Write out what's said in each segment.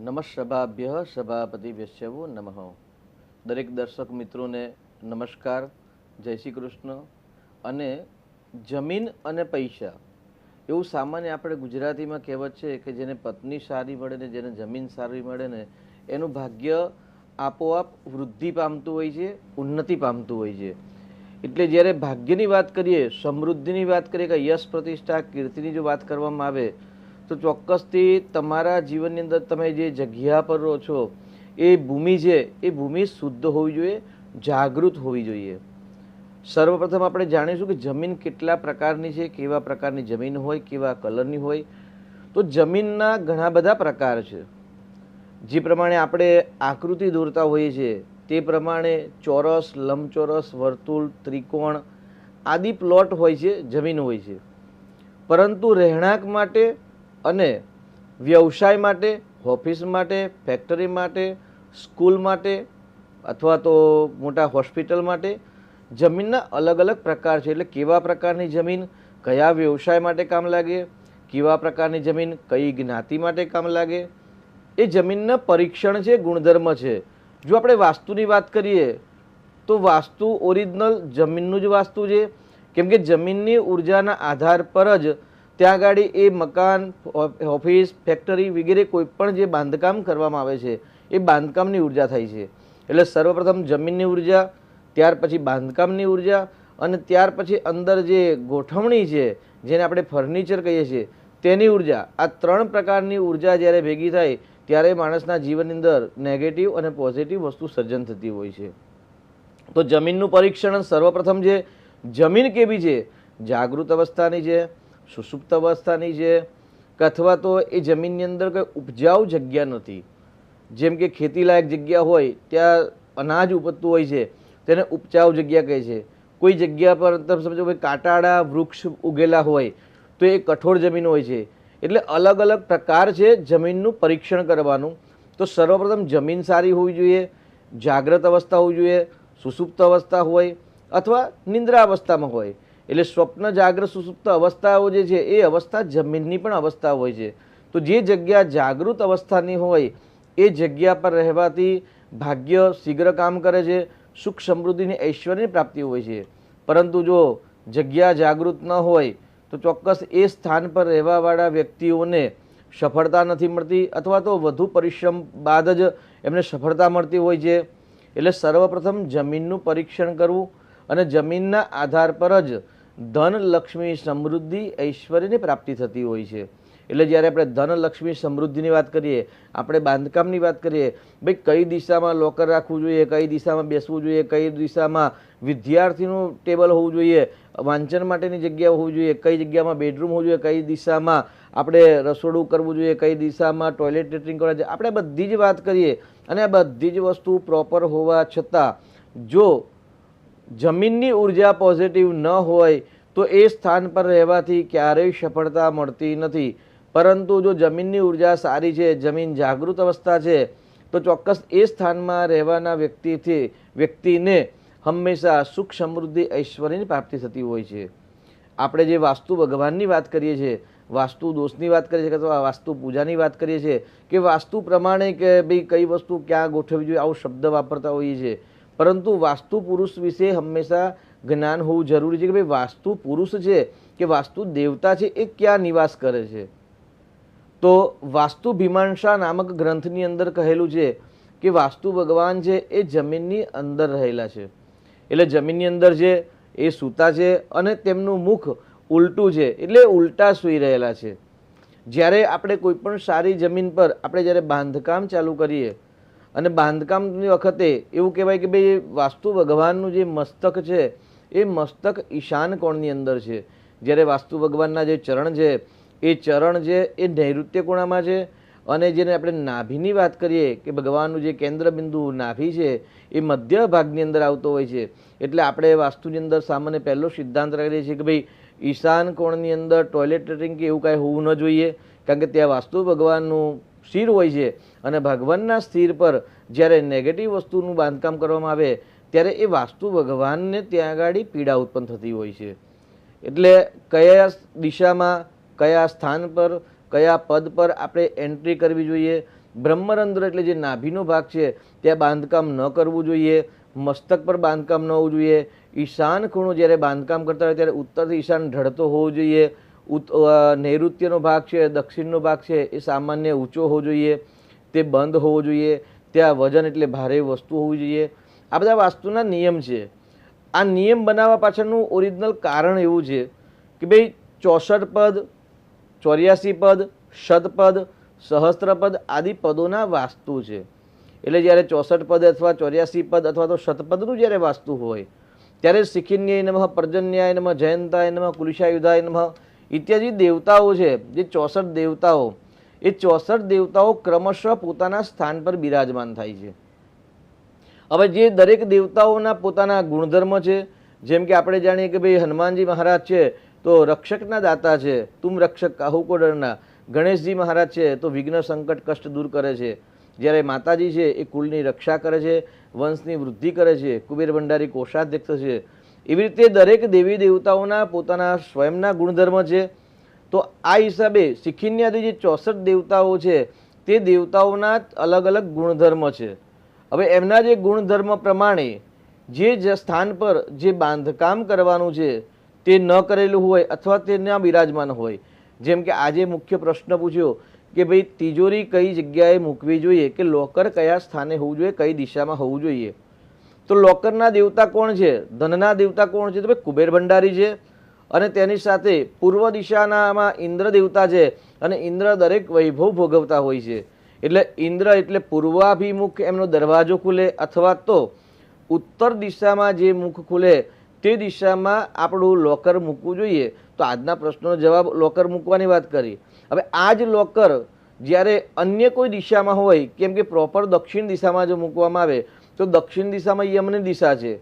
નમઃશભાભ્ય સભાપતિ વ્યસ્યવો નમઃ. દરેક દર્શક મિત્રોને નમસ્કાર, જય શ્રી કૃષ્ણ. અને જમીન અને પૈસા, એવું સામાન્ય આપણે ગુજરાતીમાં કહેવત છે કે જેને પત્ની સારી મળે ને જેને જમીન સારી મળે ને, એનું ભાગ્ય આપોઆપ વૃદ્ધિ પામતું હોય છે, ઉન્નતિ પામતું હોય છે. એટલે જ્યારે ભાગ્યની વાત કરીએ, સમૃદ્ધિની વાત કરીએ કે યશ પ્રતિષ્ઠા, કીર્તિની જો વાત કરવામાં આવે તો ચોક્કસથી તમારા જીવનની અંદર તમે જે જગ્યા પર રહો છો, એ ભૂમિ છે, એ ભૂમિ શુદ્ધ હોવી જોઈએ, જાગૃત હોવી જોઈએ. સર્વપ્રથમ આપણે જાણીશું કે જમીન કેટલા પ્રકારની છે, કેવા પ્રકારની જમીન હોય, કેવા કલરની હોય. તો જમીનના ઘણા બધા પ્રકાર છે. જે પ્રમાણે આપણે આકૃતિ દોરતા હોઈએ છીએ, તે પ્રમાણે ચોરસ, લંબચોરસ, વર્તુળ, ત્રિકોણ આદિ પ્લોટ હોય છે, જમીન હોય છે. પરંતુ રહેણાંક માટે અને વ્યવસાય માટે, ઓફિસ માટે, ફેક્ટરી માટે, સ્કૂલ માટે, અથવા તો મોટા હોસ્પિટલ માટે, જમીનના અલગ અલગ પ્રકાર છે. એટલે કેવા પ્રકારની જમીન, કયા વ્યવસાય માટે કામ લાગે, કેવા પ્રકારની જમીન, કઈ જ્ઞાતિ માટે કામ લાગે, એ જમીનના પરીક્ષણ છે, ગુણધર્મ છે. જો આપણે વાસ્તુની વાત કરીએ, તો વાસ્તુ ઓરિજિનલ જમીનનું જ વાસ્તુ છે. કેમ કે જમીનની ઉર્જાના આધાર પર જ ત્યાં આગળ એ મકાન ઓફિસ, ફેક્ટરી વગેરે કોઈપણ જે બાંધકામ કરવામાં આવે છે, એ બાંધકામની ઊર્જા થાય છે. એટલે સર્વપ્રથમ જમીનની ઊર્જા, ત્યાર પછી બાંધકામની ઊર્જા અને ત્યાર પછી અંદર જે ગોઠવણી છે, જેને આપણે ફર્નિચર કહીએ છીએ, તેની ઊર્જા. આ ત્રણ પ્રકારની ઊર્જા જ્યારે ભેગી થાય, ત્યારે માણસના જીવનની અંદર નેગેટિવ અને પોઝિટિવ વસ્તુ સર્જન થતી હોય છે. તો જમીનનું પરીક્ષણ સર્વપ્રથમ છે જમીન કેવી છે, જાગૃત અવસ્થાની છે સુષુપ્ત અવસ્થાની છે કે અથવા તો એ જમીનની અંદર કોઈ ઉપજાઉ જગ્યા નથી. જેમ કે ખેતીલાયક જગ્યા હોય, ત્યાં અનાજ ઉપજતું હોય છે, તેને ઉપજાઉ જગ્યા કહે છે. કોઈ જગ્યા પર તમે સમજો કે કાંટાળા વૃક્ષ ઉગેલા હોય, તો એ કઠોળ જમીન હોય છે. એટલે અલગ અલગ પ્રકાર છે જમીનનું પરીક્ષણ કરવાનું. તો સર્વપ્રથમ જમીન સારી હોવી જોઈએ, જાગ્રત અવસ્થા હોવી જોઈએ, સુસુપ્ત અવસ્થા હોય, અથવા નિંદ્રા અવસ્થામાં હોય. એટલે સ્વપ્ન જાગ્રત સુસુપ્ત અવસ્થાઓ જે છે, એ અવસ્થા જમીનની પણ અવસ્થા હોય છે. તો જે જગ્યા જાગૃત અવસ્થાની હોય, એ જગ્યા પર રહેવાથી ભાગ્ય શીઘ્ર કામ કરે છે, સુખ સમૃદ્ધિની ઐશ્વર્યની પ્રાપ્તિ હોય છે. પરંતુ જો જગ્યા જાગૃત ન હોય, તો ચોક્કસ એ સ્થાન પર રહેવાવાળા વ્યક્તિઓને સફળતા નથી મળતી અથવા તો વધુ પરિશ્રમ બાદ જ એમને સફળતા મળતી હોય છે. એટલે સર્વપ્રથમ જમીનનું પરીક્ષણ કરવું અને જમીનના આધાર પર જ ધન લક્ષ્મી સમૃદ્ધિ ઐશ્વર્યની પ્રાપ્તિ થતી હોય છે. એટલે જ્યારે આપણે ધન લક્ષ્મી સમૃદ્ધિની વાત કરીએ, આપણે બાંધકામની વાત કરીએ, ભાઈ કઈ દિશામાં લોકર રાખવું જોઈએ, કઈ દિશામાં બેસવું જોઈએ, કઈ દિશામાં વિદ્યાર્થીનું ટેબલ હોવું જોઈએ, વાંચન માટેની જગ્યા હોવી જોઈએ, કઈ જગ્યામાં બેડરૂમ હોવું જોઈએ, કઈ દિશામાં આપણે રસોડું કરવું જોઈએ, કઈ દિશામાં ટોયલેટ લેટરિંગ કરવા જોઈએ. આપણે બધી જ વાત કરીએ અને આ બધી જ વસ્તુ પ્રોપર હોવા છતાં જો જમીનની ઊર્જા પોઝિટિવ ન હોય તો એ સ્થાન પર રહેવાથી ક્યારેય સફળતા મળતી નથી. પરંતુ જો જમીનની ઊર્જા સારી છે, જમીન જાગૃત અવસ્થા છે, તો ચોક્કસ એ સ્થાનમાં રહેવાના વ્યક્તિથી, વ્યક્તિને હંમેશા સુખ સમૃદ્ધિ, ઐશ્વર્યની પ્રાપ્તિ થતી હોય છે. આપણે જે વાસ્તુ ભગવાનની વાત કરીએ છીએ, વાસ્તુ દોષની વાત કરીએ છીએ અથવા વાસ્તુ પૂજાની વાત કરીએ છીએ, કે વાસ્તુ પ્રમાણે કે ભાઈ કઈ વસ્તુ ક્યાં ગોઠવવી જોઈએ, આવો શબ્દ વાપરતા હોઈએ છીએ પરંતુ વાસ્તુ પુરુષ વિશે હંમેશા જ્ઞાન હોવું જરૂરી છે કે ભાઈ વાસ્તુ પુરુષ છે કે વાસ્તુ દેવતા છે એ ક્યાં નિવાસ કરે છે? તો વાસ્તુ ભીમાંશા નામક ગ્રંથની અંદર કહેલું છે કે વાસ્તુ ભગવાન છે એ જમીનની અંદર રહેલા છે. એટલે જમીનની અંદર છે, એ સૂતા છે અને તેમનું મુખ ઉલટું છે, એટલે ઉલટા સૂઈ રહેલા છે. જ્યારે આપણે કોઈ પણ સારી જમીન પર, આપણે જ્યારે બાંધકામ ચાલુ કરીએ અને બાંધકામની વખતે એવું કહેવાય કે ભાઈ વાસ્તુ ભગવાનનું જે મસ્તક છે, એ મસ્તક ઈશાન કોણની અંદર છે. જ્યારે વાસ્તુ ભગવાનના જે ચરણ છે, એ ચરણ છે, એ નૈઋત્ય કોણામાં છે. અને જેને આપણે નાભીની વાત કરીએ, કે ભગવાનનું જે કેન્દ્ર બિંદુ નાભી છે, એ મધ્ય ભાગની અંદર આવતો હોય છે. એટલે આપણે વાસ્તુની અંદર સામાન્ય પહેલો સિદ્ધાંત રાખીએ છીએ કે ભાઈ, ઈશાન કોણની અંદર ટોયલેટ લેટરિંગ કે એવું કાંઈ હોવું ન જોઈએ. કારણ કે ત્યાં વાસ્તુ ભગવાનનું સ્થિર હોય છે અને ભગવાનના સ્થિર પર જ્યારે નેગેટિવ વસ્તુનું બાંધકામ કરવામાં આવે, ત્યારે એ વાસ્તુ ભગવાનને ત્યાં આગળ પીડા ઉત્પન્ન થતી હોય છે. એટલે કયા દિશામાં, કયા સ્થાન પર, કયા પદ પર આપણે એન્ટ્રી કરવી જોઈએ? બ્રહ્મરંધ્ર એટલે જે નાભીનો ભાગ છે, ત્યાં બાંધકામ ન કરવું જોઈએ. મસ્તક પર બાંધકામ ન હોવું જોઈએ. ઈશાન ખૂણો જ્યારે બાંધકામ કરતા હોય, ત્યારે ઉત્તરથી ઈશાન ઢળતો હોવો જોઈએ. નૈઋત્યનો ભાગ છે, દક્ષિણનો ભાગ છે, એ સામાન્ય ઊંચો હોવો જોઈએ, તે બંધ હોવો જોઈએ, ત્યાં વજન એટલે ભારે વસ્તુ હોવી જોઈએ. આ બધા વાસ્તુના નિયમ છે. આ નિયમ બનાવવા પાછળનું ઓરિજિનલ કારણ એવું છે કે ભાઈ ચોસઠ પદ, ચોર્યાસી પદ શતપદ સહસ્ત્રપદ આદિ પદોના વાસ્તુ છે. એટલે જ્યારે ચોસઠ પદ અથવા ચોર્યાસી પદ અથવા તો શતપદનું જ્યારે વાસ્તુ હોય, ત્યારે શિખિન્યાય નમઃ, પર્જન્યાય નમઃ, જયંતાય નમઃ, કુલિશાયુધાય નમઃ ઇત્યાદિ દેવતાઓ છે, જે ચોસઠ દેવતાઓ, એ ચોસઠ દેવતાઓ ક્રમશઃ પોતાના સ્થાન પર બિરાજમાન થાય છે. હવે જે દરેક દેવતાઓના પોતાના ગુણધર્મ છે, જેમ કે આપણે જાણીએ કે ભાઈ હનુમાનજી મહારાજ છે, તો રક્ષકના દાતા છે, તુમ રક્ષક કાહુ કો ડરના. ગણેશજી મહારાજ છે, તો વિઘ્ન સંકટ કષ્ટ દૂર કરે છે. જ્યારે માતાજી છે, એ કુલની રક્ષા કરે છે, વંશની વૃદ્ધિ કરે છે, કુબેર ભંડારી કોષાધ્યક્ષ છે એવી રીતે દરેક દેવી દેવતાઓના પોતાના સ્વયંના ગુણધર્મ છે. તો આ હિસાબે શિખિન્યાદી જે ચોસઠ દેવતાઓ છે, તે દેવતાઓના અલગ અલગ ગુણધર્મ છે. હવે એમના જે ગુણધર્મ પ્રમાણે જે સ્થાન પર જે બાંધકામ કરવાનું છે, તે ન કરેલું હોય અથવા તે ન બિરાજમાન હોય. જેમ કે આજે મુખ્ય પ્રશ્ન પૂછ્યો કે ભાઈ તિજોરી કઈ જગ્યાએ મૂકવી જોઈએ, કે લોકર કયા સ્થાને હોવું જોઈએ, કઈ દિશામાં હોવું જોઈએ? તો લોકરના દેવતા કોણ છે? ધનના દેવતા કોણ છે? તો ભાઈ કુબેર ભંડારી છે અને તેની સાથે પૂર્વ દિશાનામાં ઇન્દ્ર દેવતા છે અને ઇન્દ્ર દરેક વૈભવ ભોગવતા હોય છે. એટલે ઇન્દ્ર એટલે પૂર્વાભિમુખ એમનો દરવાજો ખુલે અથવા તો ઉત્તર દિશામાં જે મુખ ખુલે તે દિશામાં આપણું લોકર મૂકવું જોઈએ. તો આજના પ્રશ્નનો જવાબ લોકર મૂકવાની વાત કરી. હવે આ જ લોકર જ્યારે અન્ય કોઈ દિશામાં હોય, કેમ કે પ્રોપર દક્ષિણ દિશામાં જો મૂકવામાં આવે તો દક્ષિણ દિશામાં યમની દિશા છે.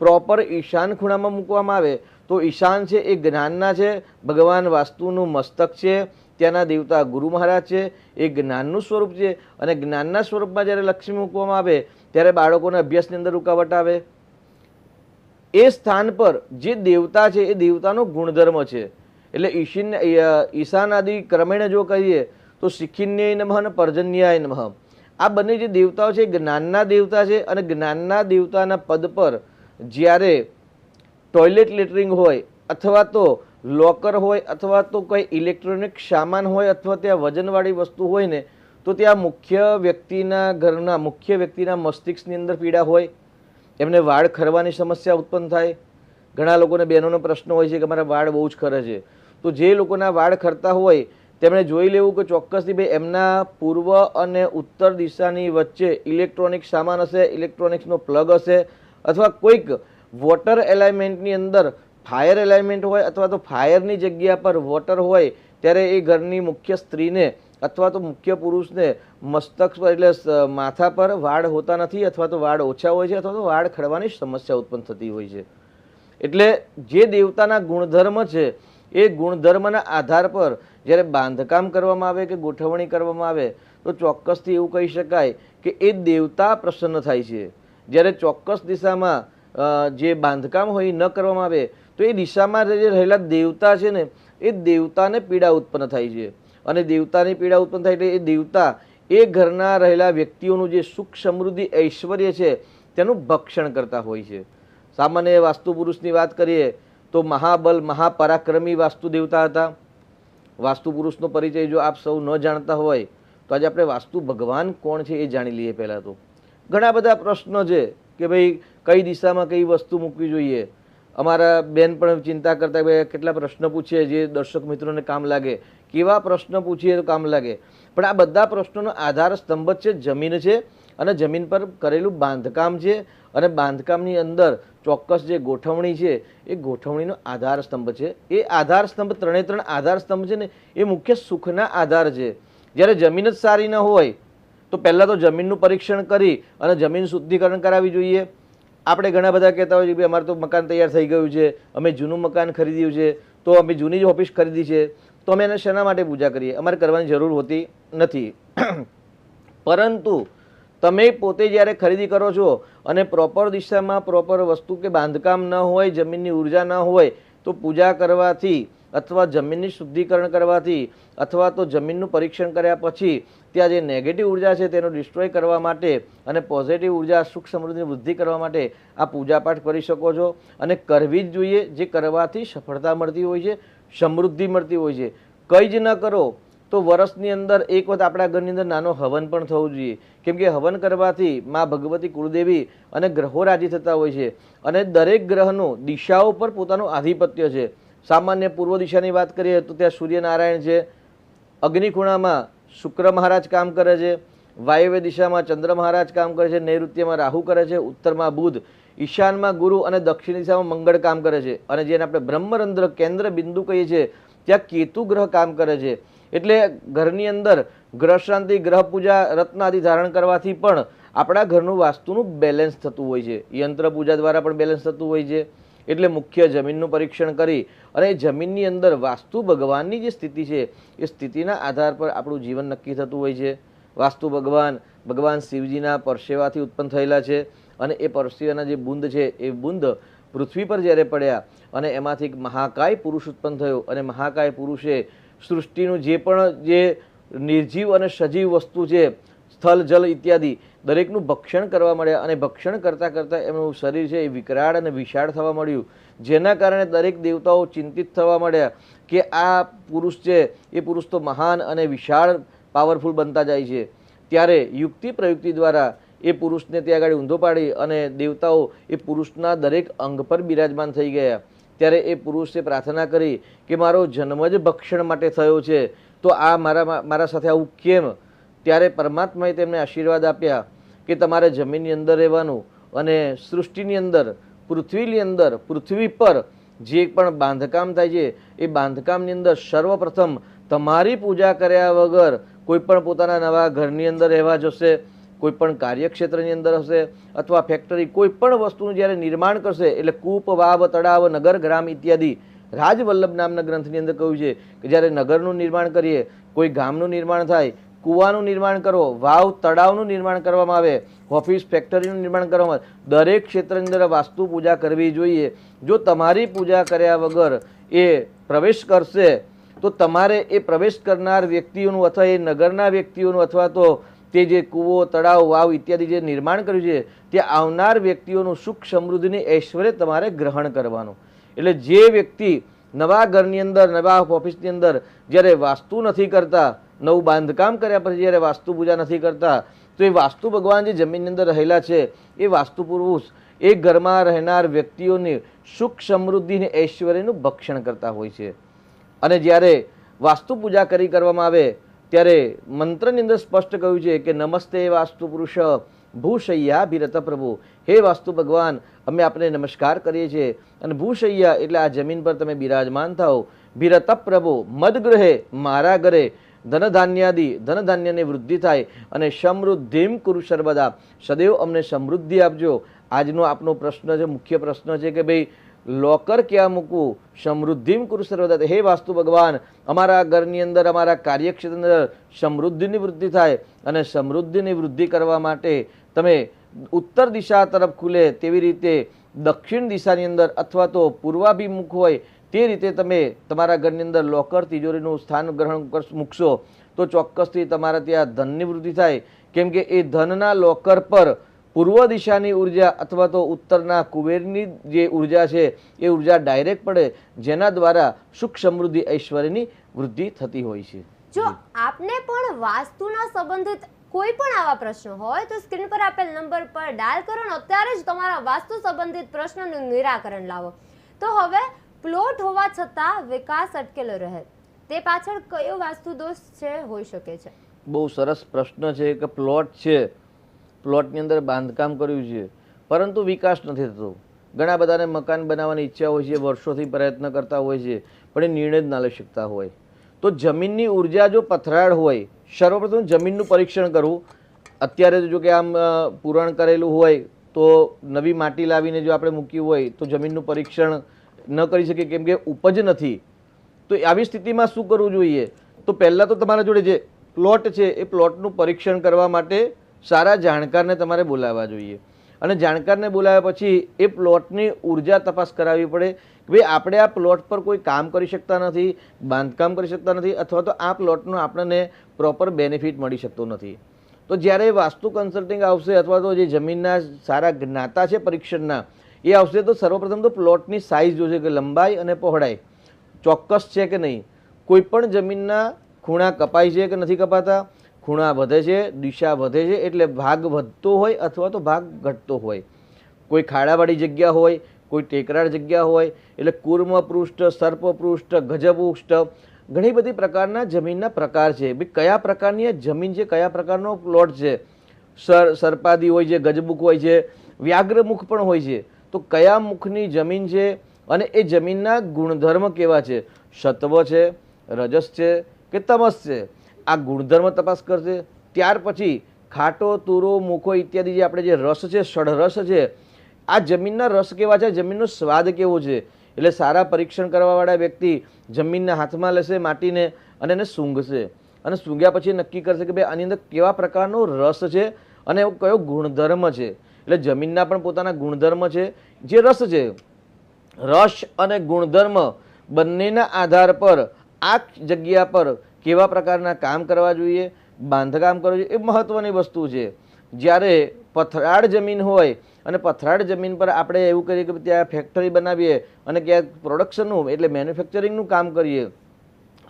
પ્રોપર ઈશાન ખૂણામાં મૂકવામાં આવે તો ઈશાન છે એ જ્ઞાનના છે, ભગવાન વાસ્તુનું મસ્તક છે, ત્યાંના દેવતા ગુરુ મહારાજ છે, એ જ્ઞાનનું સ્વરૂપ છે અને જ્ઞાનના સ્વરૂપમાં જ્યારે લક્ષ્મી મૂકવામાં આવે ત્યારે બાળકોના અભ્યાસની અંદર રૂકાવટ આવે. એ સ્થાન પર જે દેવતા છે એ દેવતાનો ગુણધર્મ છે. એટલે ઈશિન ઈશાન આદિ ક્રમેણ જો કહીએ તો શિખિન્યાય નમઃ અને પર્જન્યાય નમઃ. આ બંને જે દેવતાઓ છે જ્ઞાનના દેવતા છે અને જ્ઞાનના દેવતાના પદ પર જ્યારે ટોયલેટ લેટરિંગ હોય અથવા તો લોકર હોય અથવા તો કોઈ ઇલેક્ટ્રોનિક સામાન હોય અથવા ત્યાં વજનવાળી વસ્તુ હોય ને, તો ત્યાં મુખ્ય વ્યક્તિના ઘરના, મુખ્ય વ્યક્તિના મસ્તિષ્કની અંદર પીડા હોય, એમને વાળ ખરવાની સમસ્યા ઉત્પન્ન થાય. ઘણા લોકોને બહેનોનો પ્રશ્ન હોય છે કે અમારા વાળ બહુ જ ખરે છે. તો જે લોકોના વાળ ખરતા હોય તેમણે જોઈ લેવું કે ચોક્કસથી ભાઈ, એમના પૂર્વ અને ઉત્તર દિશાની વચ્ચે ઇલેક્ટ્રોનિક સામાન હશે ઇલેક્ટ્રોનિક્સનો પ્લગ હશે, અથવા કોઈક વોટર એલાઇમેન્ટની અંદર ફાયર એલાઇમેન્ટ હોય અથવા તો ફાયરની જગ્યા પર વોટર હોય, ત્યારે એ ઘરની મુખ્ય સ્ત્રીને અથવા તો મુખ્ય પુરુષને મસ્તક પર એટલે માથા પર વાળ હોતા નથી અથવા તો વાળ ઓછા હોય છે અથવા તો વાળ ખડવાની સમસ્યા ઉત્પન્ન થતી હોય છે. એટલે જે દેવતાના ગુણધર્મ છે એ ગુણધર્મના આધાર પર જ્યારે બાંધકામ કરવામાં આવે કે ગોઠવણી કરવામાં આવે, તો ચોક્કસથી એવું કહી શકાય કે એ દેવતા પ્રસન્ન થાય છે. જ્યારે ચોક્કસ દિશામાં જે બાંધકામ હોય એ ન કરવામાં આવે, તો એ દિશામાં જે રહેલા દેવતા છે ને, એ દેવતાને પીડા ઉત્પન્ન થાય છે. અને દેવતાની પીડા ઉત્પન્ન થાય એટલે એ દેવતા એ ઘરના રહેલા વ્યક્તિઓનું જે સુખ સમૃદ્ધિ, ઐશ્વર્ય છે, તેનું ભક્ષણ કરતા હોય છે. સામાન્ય વાસ્તુ પુરુષની વાત કરીએ તો મહાબલ, મહાપરાક્રમી વાસ્તુ દેવતા હતા. વાસ્તુ પુરુષનો પરિચય જો આપ સૌ ન જાણતા હોય, તો આજે આપણે વાસ્તુ ભગવાન કોણ છે એ જાણી લઈએ પહેલાં તો. ઘણા બધા પ્રશ્નો છે કે ભાઈ કઈ દિશામાં કઈ વસ્તુ મૂકવી જોઈએ. અમારા બેન પણ ચિંતા કરતા કે કેટલા પ્રશ્ન પૂછીએ જે દર્શક મિત્રોને કામ લાગે. કેવા પ્રશ્ન પૂછીએ તો કામ લાગે. પણ આ બધા પ્રશ્નોનો આધાર સ્તંભ છે, જમીન છે અને જમીન પર કરેલું બાંધકામ છે અને બાંધકામની અંદર ચોક્કસ જે ગોઠવણી છે, એ ગોઠવણીનો આધાર સ્તંભ છે. એ આધાર સ્તંભ ત્રણે ત્રણ આધાર સ્તંભ છે ને, એ મુખ્ય સુખના આધાર છે. જ્યારે જમીન જ સારી ન હોય, તો પહેલાં તો જમીનનું પરીક્ષણ કરી અને જમીન શુદ્ધિકરણ કરાવવી જોઈએ. આપણે ઘણા બધા કહેતા હોય કે અમારે તો મકાન તૈયાર થઈ ગયું છે, અમે જૂનું મકાન ખરીદ્યું છે, તો અમે જૂની જ ઓફિસ ખરીદી છે. તો અમે એને શેના માટે પૂજા કરીએ? અમારે કરવાની જરૂર હોતી નથી. પરંતુ તમે પોતે જ્યારે ખરીદી કરો છો અને પ્રોપર દિશામાં પ્રોપર વસ્તુ કે બાંધકામ ન હોય, જમીનની ઊર્જા ન હોય, તો પૂજા કરવાથી અથવા જમીનની શુદ્ધિકરણ કરવાથી અથવા તો જમીનનું પરીક્ષણ કર્યા પછી ત્યાં જે નેગેટિવ ઊર્જા છે તેનો ડિસ્ટ્રોય કરવા માટે અને પોઝિટિવ ઊર્જા, સુખ સમૃદ્ધિની વૃદ્ધિ કરવા માટે આ પૂજાપાઠ કરી શકો છો. અને કરવી જ જોઈએ જે કરવાથી સફળતા મળતી હોય છે, સમૃદ્ધિ મળતી હોય છે. કંઈ જ ન કરો તો વર્ષની અંદર એક વખત આપણા ઘરની અંદર નાનો હવન પણ થવું જોઈએ. કેમ કે હવન કરવાથી મા ભગવતી કુળદેવી અને ગ્રહો રાજી થતા હોય છે. અને દરેક ગ્રહનું દિશાઓ પર પોતાનું આધિપત્ય છે. સામાન્ય પૂર્વ દિશાની વાત કરીએ તો ત્યાં સૂર્યનારાયણ છે. અગ્નિખૂણામાં શુક્ર મહારાજ કામ કરે છે. વાયવ્ય દિશામાં ચંદ્ર મહારાજ કામ કરે છે. નૈઋત્યમાં રાહુ કરે છે. ઉત્તરમાં બુધ. ઈશાનમાં ગુરુ અને દક્ષિણ દિશામાં મંગળ કામ કરે છે. અને જેને આપણે બ્રહ્મરંધ્ર કેન્દ્ર બિંદુ કહીએ છીએ, ત્યાં કેતુ ગ્રહ કામ કરે છે. એટલે ઘરની અંદર ગ્રહ શાંતિ ગ્રહ પૂજા રત્ન ધારણ કરવાથી પણ આપણા ઘરનું વાસ્તુનું બેલેન્સ થતું હોય છે. યંત્ર પૂજા દ્વારા પણ બેલેન્સ થતું હોય છે. એટલે મુખ્ય જમીનનું પરીક્ષણ કરી અને જમીનની અંદર વાસ્તુ ભગવાનની જે સ્થિતિ છે, એ સ્થિતિના આધાર પર આપણું જીવન નક્કી થતું હોય છે. વાસ્તુ ભગવાન ભગવાન શિવજીના પરસેવાથી ઉત્પન્ન થયેલા છે અને એ પરસેવાના જે બુંદ છે, એ બુંદ પૃથ્વી પર જ્યારે પડ્યા અને એમાંથી એક મહાકાય પુરુષ ઉત્પન્ન થયો અને મહાકાય પુરુષે સૃષ્ટિનું જે પણ જે નિર્જીવ અને સજીવ વસ્તુ છે, સ્થળ, જલ ઇત્યાદિ, દરેકનું ભક્ષણ કરવા મળ્યા અને ભક્ષણ કરતાં કરતાં એમનું શરીર છે એ વિકરાળ અને વિશાળ થવા મળ્યું જેના કારણે દરેક દેવતાઓ ચિંતિત થવા મળ્યા કે આ પુરુષ છે, એ પુરુષ તો મહાન અને વિશાળ પાવરફુલ બનતા જાય છે. ત્યારે યુક્તિ પ્રયુક્તિ દ્વારા એ પુરુષને ત્યાં આગળ ઊંધો પાડી અને દેવતાઓ એ પુરુષના દરેક અંગ પર બિરાજમાન થઈ ગયા. ત્યારે એ પુરુષે પ્રાર્થના કરી કે મારો જન્મ જ ભક્ષણ માટે થયો છે. તો આ મારા મારા સાથે આવું કેમ? ત્યારે પરમાત્માએ તેમને આશીર્વાદ આપ્યા કે તમારે જમીનની અંદર રહેવાનું અને સૃષ્ટિની અંદર, પૃથ્વીની અંદર, પૃથ્વી પર જે પણ બાંધકામ થાય છે, એ બાંધકામની અંદર સર્વપ્રથમ તમારી પૂજા કર્યા વગર કોઈ પણ પોતાના નવા ઘરની અંદર રહેવા જશે. કોઈ પણ કાર્યક્ષેત્રની અંદર હશે અથવા ફેક્ટરી કોઈ પણ વસ્તુનું જ્યારે નિર્માણ કરશે, એટલે કૂપ, વાવ, તળાવ, નગર, ગ્રામ ઇત્યાદિ, રાજવલ્લભ નામના ગ્રંથની અંદર કહ્યું છે કે જ્યારે નગરનું નિર્માણ કરીએ, કોઈ ગામનું નિર્માણ થાય, કૂવાનું નિર્માણ કરો, વાવ, તળાવનું નિર્માણ કરવામાં આવે, ઓફિસ ફેક્ટરીનું નિર્માણ કરવામાં આવે, દરેક ક્ષેત્રની અંદર વાસ્તુ પૂજા કરવી જોઈએ. જો તમારી પૂજા કર્યા વગર એ પ્રવેશ કરશે, તો તમારે એ પ્રવેશ કરનાર વ્યક્તિઓનું અથવા એ નગરના વ્યક્તિઓનું અથવા તો તે જે કૂવો, તળાવ, વાવ ઇત્યાદિ જે નિર્માણ કર્યું છે ત્યાં આવનાર વ્યક્તિઓનું સુખ સમૃદ્ધિની ઐશ્વર્ય તમારે ગ્રહણ કરવાનું. એટલે જે વ્યક્તિ નવા ઘરની અંદર, નવા ઓફિસની અંદર જ્યારે વાસ્તુ નથી કરતા, નવું બાંધકામ કર્યા પછી જ્યારે વાસ્તુ પૂજા નથી કરતા, તો એ વાસ્તુ ભગવાન જે જમીનની અંદર રહેલા છે, એ વાસ્તુ પુરુષ, એ ઘરમાં રહેનાર વ્યક્તિઓની સુખ સમૃદ્ધિ અને ઐશ્વર્યનું ભક્ષણ કરતા હોય છે. અને જ્યારે વાસ્તુ પૂજા કરી કરવામાં આવે ત્યારે મંત્રની અંદર સ્પષ્ટ કહ્યું છે કે નમસ્તે વાસ્તુ પુરુષ ભૂશૈયા ભીરત પ્રભુ. હે વાસ્તુ ભગવાન, અમે આપને નમસ્કાર કરીએ છીએ. અને ભૂશૈયા એટલે આ જમીન પર તમે બિરાજમાન થાઓ. ભીરત પ્રભુ મદગ્રહે મારા ઘરે ધનધાન્યાદિ, ધનધાન્યની વૃદ્ધિ થાય અને સમૃદ્ધિમ કુરુ સર્વદા. સદૈવ અમને સમૃદ્ધિ આપજો. આજનો આપનો પ્રશ્ન છે, મુખ્ય પ્રશ્ન છે કે ભાઈ લોકર ક્યાં મૂકવું? સમૃદ્ધિમ કુરુ સર્વદા હે વાસ્તુ ભગવાન, અમારા ઘરની અંદર, અમારા કાર્યક્ષેત્રની અંદર સમૃદ્ધિની વૃદ્ધિ થાય અને સમૃદ્ધિની વૃદ્ધિ કરવા માટે તમે ઉત્તર દિશા તરફ ખુલે તેવી રીતે દક્ષિણ દિશાની અંદર અથવા તો પૂર્વાભિમુખ હોય તે રીતે તમે તમારા ઘરની અંદર લોકર તિજોરીનું સ્થાન ગ્રહણ મૂકશો તો ચોક્કસથી તમારા ત્યાં ધનની વૃદ્ધિ થાય. કેમ કે એ ધનના લોકર પર પૂર્વ દિશાની ઊર્જા અથવા તો ઉત્તરના કુબેરની જે ઊર્જા છે એ ઊર્જા ડાયરેક્ટ પડે જેના દ્વારા સુખ સમૃદ્ધિ ઐશ્વર્યની વૃદ્ધિ થતી હોય છે. જો આપને પણ વાસ્તુના સંબંધિત કોઈ પણ આવા પ્રશ્નો હોય તો સ્ક્રીન પર આપેલ નંબર પર ડાયલ કરો અને અત્યારે જ તમારા વાસ્તુ સંબંધિત પ્રશ્નનું નિરાકરણ લાવો. તો હવે પ્લોટ હોવા છતાં વિકાસ અટકેલો રહે. તે પાછળ કયો વાસ્તુ દોષ છે હોઈ શકે છે? બહુ સરસ પ્રશ્ન છે કે પ્લોટ છે. પ્લોટની અંદર બાંધકામ કર્યું છે. પરંતુ વિકાસ નથી થતો. ઘણા બધાને મકાન બનાવવાની ઈચ્છા હોય છે, વર્ષોથી પ્રયત્ન કરતા હોય છે, પણ એ નિર્ણય જ ના લઈ શકતા હોય. તો જમીનની ઊર્જા જો પથરાળ હોય, સર્વપ્રથમ જમીનનું પરીક્ષણ કરવું. અત્યારે જો કે આમ પૂરણ કરેલું હોય, તો નવી માટી લાવીને જો આપણે મૂક્યું હોય, તો જમીનનું પરીક્ષણ ન કરી શકીએ, કેમ કે ઉપજ નથી. તો આવી સ્થિતિમાં શું કરવું જોઈએ? તો પહેલાં તો તમારા જોડે જે પ્લોટ છે, એ પ્લોટનું પરીક્ષણ કરવા માટે સારા જાણકારને તમારે બોલાવવા જોઈએ. અને જાણકારને બોલાવ્યા પછી એ પ્લોટની ઊર્જા તપાસ કરાવવી પડે કે ભાઈ આપણે આ પ્લોટ પર કોઈ કામ કરી શકતા નથી, બાંધકામ કરી શકતા નથી અથવા તો આ પ્લોટનો આપણને પ્રોપર બેનિફિટ મળી શકતો નથી. તો જ્યારે વાસ્તુ કન્સલ્ટિંગ આવશે અથવા તો જે જમીનના સારા જ્ઞાતા છે પરીક્ષણના, એ આવશે તો સર્વપ્રથમ તો પ્લોટની સાઇઝ જોશે કે લંબાઈ અને પહોળાઈ, ચોક્કસ છે કે નહીં? કોઈપણ જમીનના ખૂણા કપાય છે કે નથી કપાતા? ખૂણા વધે છે, દિશા વધે છે એટલે ભાગ વધતો હોય અથવા તો ભાગ ઘટતો હોય. કોઈ ખાડાવાળી જગ્યા હોય, કોઈ ટેકરાળ જગ્યા હોય એટલે કુર્મ પૃષ્ઠ સર્પ પૃષ્ઠ ગજબ ઘણી બધી પ્રકારના જમીનના પ્રકાર છે. ભાઈ, કયા પ્રકારની જમીન છે, કયા પ્રકારનો પ્લોટ છે? સર, સર્પાદી હોય છે ગજબુક હોય છે, વ્યાઘ્રમુખ પણ હોય છે. તો કયા મુખની જમીન છે અને એ જમીનના ગુણધર્મ કેવા છે? સત્વ છે, રજસ છે કે તમસ છે? આ ગુણધર્મ તપાસ કરશે. ત્યાર પછી ખાટો, તુરો, મુખો ઇત્યાદિ જે આપણે જે રસ છે, ષડરસ છે, આ જમીનના રસ કેવા છે? જમીનનો સ્વાદ કેવો છે? એટલે સારા પરીક્ષણ કરવાવાળા વ્યક્તિ જમીનના હાથમાં લેશે, માટીને અને એને સૂંઘશે. અને સૂંઘ્યા પછી નક્કી કરશે કે ભાઈ આની અંદર કેવા પ્રકારનો રસ છે અને એવો કયો ગુણધર્મ છે? એટલે જમીનના પણ પોતાના ગુણધર્મ છે. જે રસ છે, રસ અને ગુણધર્મ બંનેના આધાર પર, આ જગ્યા પર કેવા પ્રકારના કામ કરવા જોઈએ, બાંધકામ કરવું જોઈએ એ મહત્ત્વની વસ્તુ છે. જ્યારે પથરાળ જમીન હોય અને પથરાળ જમીન પર આપણે એવું કરીએ કે ત્યાં ફેક્ટરી બનાવીએ અને ક્યાંક પ્રોડક્શનનું એટલે મેન્યુફેક્ચરિંગનું કામ કરીએ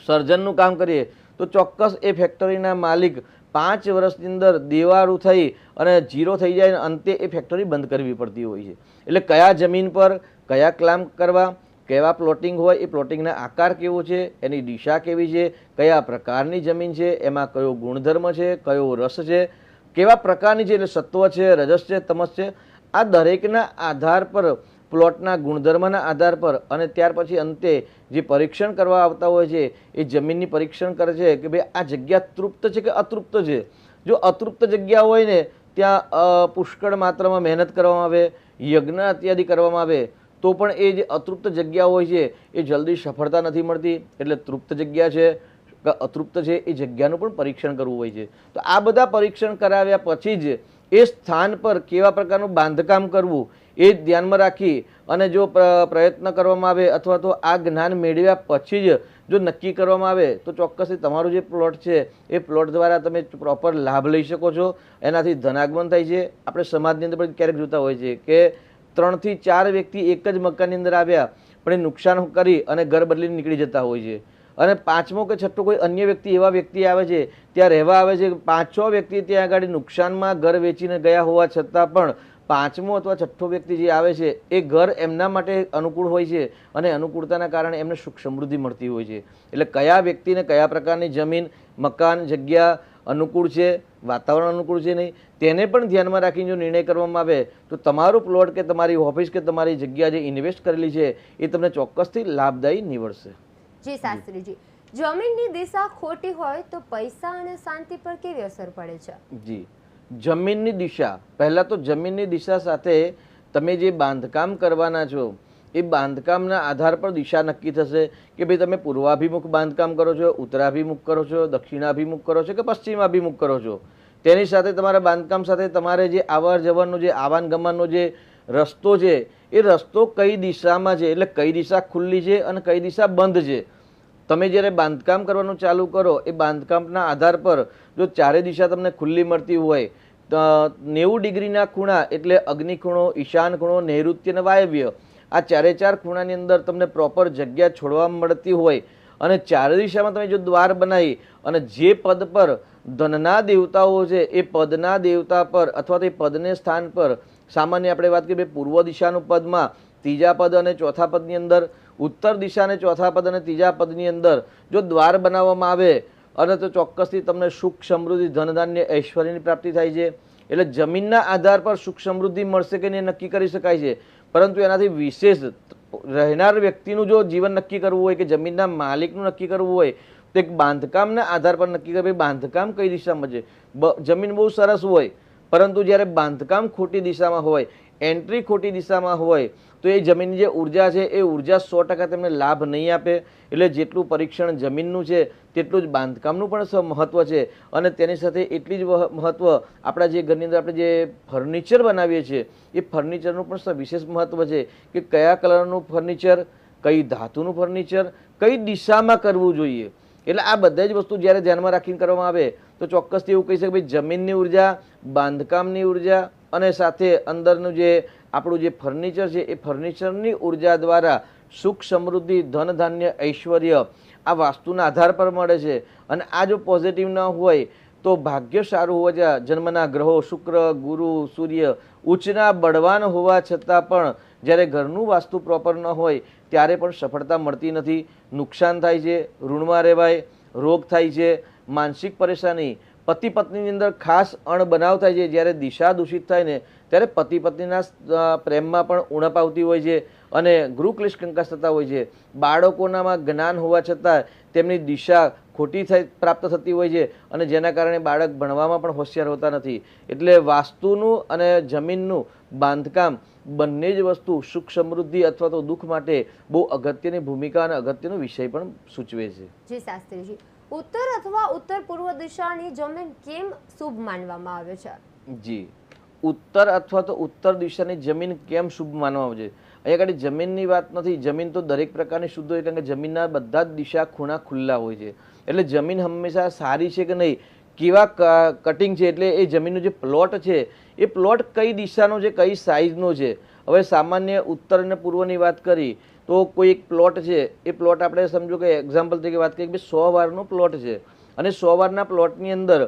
સર્જનનું કામ કરીએ, તો ચોક્કસ એ ફેક્ટરીના માલિક પાંચ વર્ષની અંદર દેવાળું થઈ અને જીરો થઈ જાય અને અંતે એ ફેક્ટરી બંધ કરવી પડતી હોય છે. એટલે કયા જમીન પર કયા ક્લામ કરવા કેવા પ્લોટિંગ હોય, એ પ્લોટિંગના આકાર કેવો છે, એની દિશા કેવી છે, કયા પ્રકારની જમીન છે, એમાં કયો ગુણધર્મ છે, કયો રસ છે, કેવા પ્રકારની એટલે સત્વ છે, રજસ છે, તમસ છે, આ દરેકના આધાર પર, પ્લોટના ગુણધર્મના આધાર પર અને ત્યાર પછી અંતે જે પરીક્ષણ કરવા આવતા હોય છે, એ જમીનની પરીક્ષણ કરે છે કે ભાઈ આ જગ્યા તૃપ્ત છે કે અતૃપ્ત છે? જો અતૃપ્ત જગ્યા હોય ને, ત્યાં પુષ્કળ માત્રામાં મહેનત કરવામાં આવે, યજ્ઞ અત્યાદિ કરવામાં આવે તો પણ એ જે અતૃપ્ત જગ્યા હોય છે, એ જલ્દી સફળતા નથી મળતી. એટલે તૃપ્ત જગ્યા છે અતૃપ્ત છે, એ જગ્યાનું પણ પરીક્ષણ કરવું હોય છે. તો આ બધા પરીક્ષણ કરાવ્યા પછી જ એ સ્થાન પર કેવા પ્રકારનું બાંધકામ કરવું, એ ધ્યાનમાં રાખી અને જો પ્રયત્ન કરવામાં આવે અથવા તો આ જ્ઞાન મેળવ્યા પછી જ જો નક્કી કરવામાં આવે, તો ચોક્કસથી તમારો જે પ્લોટ છે, એ પ્લોટ દ્વારા તમે પ્રોપર લાભ લઈ શકો છો. એનાથી ધનાગમન થાય છે. આપણે સમાજની અંદર પણ ક્યારેક જોતા હોય છે કે ત્રણથી ચાર વ્યક્તિ એક જ મકાનની અંદર આવ્યા, પણ એ નુકસાન કરી અને ઘર બદલીને નીકળી જતા હોય છે. અને પાંચમો કે છઠ્ઠો કોઈ અન્ય વ્યક્તિ, એવા વ્યક્તિ આવે છે, ત્યાં રહેવા આવે છે, પાંચ છ વ્યક્તિ ત્યાં આગળ નુકસાનમાં ઘર વેચીને ગયા હોવા છતાં પણ પાંચમો અથવા છઠ્ઠો વ્યક્તિ જે આવે છે, એ ઘર એમના માટે અનુકૂળ હોય છે અને અનુકૂળતાના કારણે એમને સુખ સમૃદ્ધિ મળતી હોય છે. એટલે કયા વ્યક્તિને કયા પ્રકારની જમીન, મકાન, જગ્યા અનુકૂળ છે વાતાવરણ અનુકૂળ છે નહીં તેને પણ ધ્યાનમાં રાખીને જો નિર્ણય કરવામાં આવે તો તમારું પ્લોટ કે તમારી ઓફિસ કે તમારી જગ્યા જે ઇન્વેસ્ટ કરેલી છે એ તમને ચોક્કસથી લાભદાયી નીવડશે. જી શાસ્ત્રીજી. જમીનની દિશા ખોટી હોય તો પૈસા અને શાંતિ પર કેવી અસર પડે છે? જી. જમીનની દિશા. પહેલાં તો જમીનની દિશા સાથે તમે જે બાંધકામ કરવાના છો એ બાંધકામના આધાર પર દિશા નક્કી થશે કે ભાઈ તમે પૂર્વાભિમુખ બાંધકામ કરો છો, ઉત્તરાભિમુખ કરો છો, દક્ષિણાભિમુખ કરો છો કે પશ્ચિમાભિમુખ કરો છો? તેની સાથે તમારા બાંધકામ સાથે તમારે જે આવર જવરનો જે આવાન ગમનનો જે રસ્તો છે, એ રસ્તો કઈ દિશામાં છે? એટલે કઈ દિશા ખુલ્લી છે અને કઈ દિશા બંધ છે? તમે જ્યારે બાંધકામ કરવાનું ચાલુ કરો, એ બાંધકામના આધાર પર જો ચારે દિશા તમને ખુલ્લી મળતી હોય, તો નેવું ડિગ્રીના ખૂણા એટલે અગ્નિ ખૂણો, ઈશાન ખૂણો, નૈઋત્ય અને વાયવ્ય આ ચારે ચાર ખૂણાની અંદર તમને પ્રોપર જગ્યા છોડવા મળતી હોય. અને ચારે દિશામાં તમે જો દ્વાર બનાવી અને જે પદ પર ધનના દેવતાઓ છે, એ પદના દેવતા પર અથવા તો એ પદને સ્થાન પર, સામાન્ય આપણે વાત કરીએ પૂર્વ દિશાનું પદમાં, ત્રીજા પદ અને ચોથા પદની અંદર, ઉત્તર દિશા અને ચોથા પદ અને ત્રીજા પદની અંદર, જો દ્વાર બનાવવામાં આવે અને તો ચોક્કસથી તમને સુખ સમૃદ્ધિ, ધનધાન્ય, ઐશ્વર્યની પ્રાપ્તિ થાય છે. એટલે જમીનના આધાર પર સુખ સમૃદ્ધિ મળશે કે નહીં નક્કી કરી શકાય છે. પરંતુ એનાથી વિશેષ રહેનાર વ્યક્તિનું જો જીવન નક્કી કરવું હોય કે જમીનના માલિકનું નક્કી કરવું હોય, તો એક બાંધકામના આધાર પર નક્કી કરે બાંધકામ કઈ દિશામાં છે? જમીન બહુ સરસ હોય, પરંતુ જ્યારે બાંધકામ ખોટી દિશામાં હોય, એન્ટ્રી ખોટી દિશામાં હોય તો એ જમીનની જે ઊર્જા છે, એ ઊર્જા સો ટકા તેમને લાભ નહીં આપે. એટલે જેટલું પરીક્ષણ જમીનનું છે, તેટલું જ બાંધકામનું પણ મહત્વ છે. અને તેની સાથે એટલી જ મહત્ત્વ આપણા જે ઘરની અંદર આપણે જે ફર્નિચર બનાવીએ છીએ, એ ફર્નિચરનું પણ વિશેષ મહત્ત્વ છે કે કયા કલરનું ફર્નિચર, કઈ ધાતુનું ફર્નિચર, કઈ દિશામાં કરવું જોઈએ. એટલે આ બધા જ વસ્તુ જ્યારે ધ્યાનમાં રાખીને કરવામાં આવે, તો ચોક્કસથી એવું કહી શકે ભાઈ જમીનની ઊર્જા, બાંધકામની ઊર્જા અને સાથે અંદરનું જે આપણું જે ફર્નિચર છે, એ ફર્નિચરની ઊર્જા દ્વારા સુખ સમૃદ્ધિ, ધન ધાન્ય, ઐશ્વર્ય આ વાસ્તુના આધાર પર મળે છે. અને આ જો પોઝિટિવ ન હોય, તો ભાગ્ય સારું હોવા જ્યાં જન્મના ગ્રહો શુક્ર, ગુરુ, સૂર્ય ઉચ્ચના બળવાન હોવા છતાં પણ જ્યારે ઘરનું વાસ્તુ પ્રોપર ન હોય, ત્યારે પણ સફળતા મળતી નથી. નુકસાન થાય છે, ઋણમાં રહેવાય, રોગ થાય છે, માનસિક પરેશાની પતિ પત્નીની અંદર ખાસ અણબનાવ થાય છે. જ્યારે દિશા દૂષિત થાય ને, ત્યારે પતિ પત્નીના પ્રેમમાં પણ ઉણપ આવતી હોય છે અને ગૃહક્લેશ કંકાસ થતા હોય છે. બાળકોનામાં જ્ઞાન હોવા છતાં તેમની દિશા ખોટી થઈ, પ્રાપ્ત થતી હોય છે અને જેના કારણે બાળક ભણવામાં પણ હોશિયાર હોતા નથી. એટલે વાસ્તુનું અને જમીનનું બાંધકામ બંને જ વસ્તુ સુખ સમૃદ્ધિ અથવા તો દુઃખ માટે બહુ અગત્યની ભૂમિકા અને અગત્યનો વિષય પણ સૂચવે છે. જી શાસ્ત્રીજી. ઉત્તર અથવા ઉત્તર પૂર્વ દિશાની જમીન કેમ શુભ માનવામાં આવે છે? જી. ઉત્તર અથવા તો ઉત્તર દિશાની જમીન કેમ શુભ માનવામાં આવે છે? અહીંયા આગળ જમીનની વાત નથી. જમીન તો દરેક પ્રકારની શુદ્ધ હોય, કારણ કે જમીનના બધા જ દિશા ખૂણા ખુલ્લા હોય છે. એટલે જમીન હંમેશા સારી છે કે નહીં? કેવા કટિંગ છે? એટલે એ જમીનનો જે પ્લોટ છે, એ પ્લોટ કઈ દિશાનો છે, કઈ સાઇઝનો છે? હવે સામાન્ય ઉત્તર અને પૂર્વની વાત કરી. તો કોઈ એક પ્લોટ છે, એ પ્લોટ આપણે સમજો કે એક્ઝામ્પલ તરીકે વાત કરીએ કે સો વારનો પ્લોટ છે. અને સો વારના પ્લોટની અંદર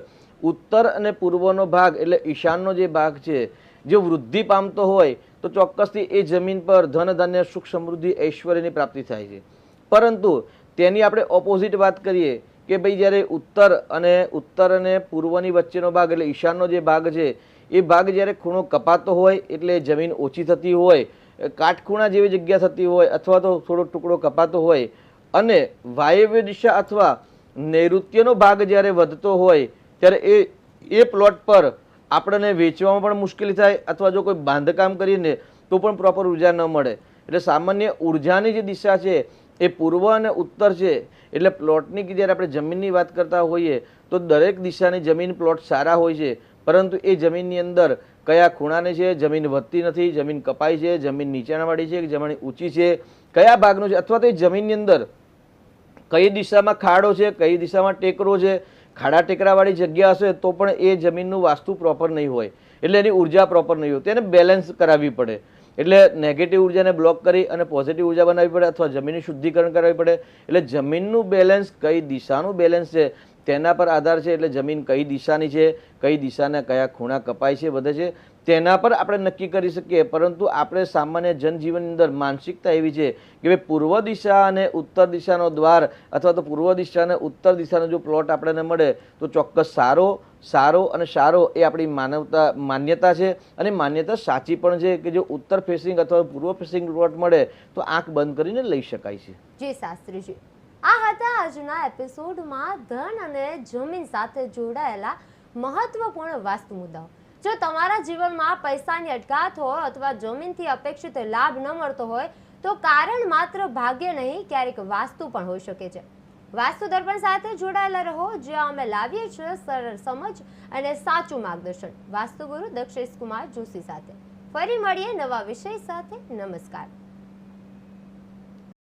ઉત્તર અને પૂર્વનો ભાગ એટલે ઈશાનનો જે ભાગ છે, જે વૃદ્ધિ પામતો હોય, તો ચોક્કસથી એ જમીન પર ધન, ધાન્ય, સુખ, સમૃદ્ધિ, ઐશ્વર્યની પ્રાપ્તિ થાય છે. પરંતુ તેની આપણે ઓપોઝિટ વાત કરીએ કે ભાઈ જ્યારે ઉત્તર અને ઉત્તર અને પૂર્વની વચ્ચેનો ભાગ એટલે ઈશાનનો જે ભાગ છે, એ ભાગ જ્યારે ખૂણો કપાતો હોય એટલે જમીન ઓછી થતી હોય કાટખૂણા જેવી જગ્યા થતી હોય અથવા તો થોડો ટુકડો કપાતો હોય અને વાયવ્ય દિશા અથવા નૈઋત્યનો ભાગ જ્યારે વધતો હોય ત્યારે એ એ પ્લોટ પર આપણને વેચવામાં પણ મુશ્કેલી થાય અથવા જો કોઈ બાંધકામ કરીને તો પણ પ્રોપર ઊર્જા ન મળે. એટલે સામાન્ય ઉર્જાની જે દિશા છે એ પૂર્વ અને ઉત્તર છે. એટલે પ્લોટની કે જ્યારે આપણે જમીનની વાત કરતા હોઈએ તો દરેક દિશાની જમીન પ્લોટ સારા હોય છે. પરંતુ એ જમીનની અંદર કયા ખૂણાની છે? જમીન વધતી નથી, જમીન કપાઈ છે, જમીન નીચાણવાળી છે કે જમીન ઊંચી છે? કયા ભાગનું છે? અથવા તો એ જમીનની અંદર કઈ દિશામાં ખાડો છે, કઈ દિશામાં ટેકરો છે? ખાડા ટેકરાવાળી જગ્યા હશે તો પણ એ જમીનનું વાસ્તુ પ્રોપર નહીં હોય. એટલે એની ઊર્જા પ્રોપર નહીં હોય. તેને બેલેન્સ કરાવવી પડે. એટલે નેગેટિવ ઉર્જાને બ્લોક કરી અને પોઝિટિવ ઊર્જા બનાવવી પડે અથવા જમીનનું શુદ્ધિકરણ કરાવવી પડે. એટલે જમીનનું બેલેન્સ કઈ દિશાનું બેલેન્સ છે? તેના પર આધાર છે એટલે જમીન કઈ દિશાની છે, કઈ દિશાના કયા ખૂણા કપાય છે વધે છે. તેના પર આપણે નક્કી કરી શકીએ, પરંતુ આપણે સામાન્ય જનજીવનની અંદર માનસિકતા એવી છે કે ભાઈ પૂર્વ દિશા અને ઉત્તર દિશાનો દ્વાર અથવા તો પૂર્વ દિશા અને ઉત્તર દિશાનો જો પ્લોટ આપણને મળે, તો ચોક્કસ સારો સારો અને સારો એ આપણી માનવતા, માન્યતા છે. અને માન્યતા સાચી પણ છે કે જો ઉત્તર ફેસિંગ અથવા પૂર્વ ફેસિંગ પ્લોટ મળે, તો આંખ બંધ કરીને લઈ શકાય છે. જે શાસ્ત્રીજી. આ હતા આજના એપિસોડમાં ધન અને જમીન સાથે જોડાયેલા મહત્વપૂર્ણ વાસ્તુ મુદ્દાઓ. જો તમારા જીવનમાં પૈસાની અટકાત હોય અથવા જમીનથી અપેક્ષિત લાભ ન મળતો હોય, તો કારણ માત્ર ભાગ્ય નહીં, ક્યારેક વાસ્તુ પણ હોઈ શકે છે. વાસ્તુ દર્પણ સાથે જોડાયેલા રહો, જ્યાં અમે લાવીએ છીએ સરળ સમજ અને સાચું માર્ગદર્શન. વાસ્તુગુરુ દક્ષેશ કુમાર જોશી સાથે. ફરી મળીએ નવા વિષય સાથે. નમસ્કાર.